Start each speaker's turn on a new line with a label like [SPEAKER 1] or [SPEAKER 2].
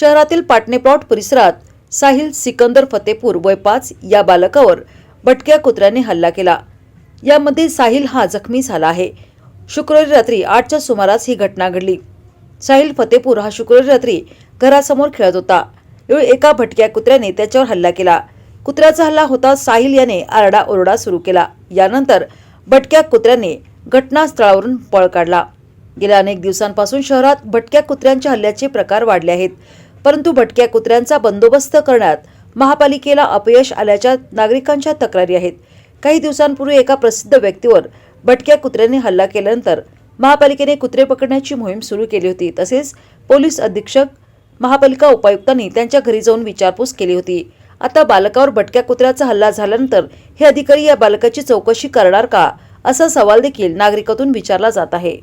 [SPEAKER 1] शहरातील पाटणेप्लॉट परिसरात साहिल सिकंदर फतेपूर वय पाच या बालकावर भटक्या कुत्र्याने हल्ला केला. यामध्ये साहिल हा जखमी झाला आहे. शुक्रवारी रात्री आठच्या सुमारास ही घटना घडली. साहिल फतेपूर हा शुक्रवारी रात्री घरासमोर खेळत होता. यावेळी एका भटक्या कुत्र्याने त्याच्यावर हल्ला केला. कुत्र्याचा हल्ला होता साहिल याने आरडा ओरडा सुरू केला. यानंतर भटक्या कुत्र्याने घटनास्थळावरून पळ काढला. गेल्या अनेक दिवसांपासून शहरात भटक्या कुत्र्यांच्या हल्ल्याचे प्रकार वाढले आहेत. परंतु भटक्या कुत्र्यांचा बंदोबस्त करण्यात महापालिकेला अपयश आल्याच्या नागरिकांच्या तक्रारी आहेत. काही दिवसांपूर्वी एका प्रसिद्ध व्यक्तीवर भटक्या कुत्र्याने हल्ला केल्यानंतर महापालिकेने कुत्रे पकडण्याची मोहीम सुरू केली होती. तसेच पोलीस अधीक्षक महापालिका उपायुक्तांनी त्यांच्या घरी जाऊन विचारपूस केली होती. आता बालकावर भटक्या कुत्र्याचा हल्ला झाल्यानंतर हे अधिकारी या बालकाची चौकशी करणार का? असा सवाल देखील नागरिकातून विचारला जात आहे.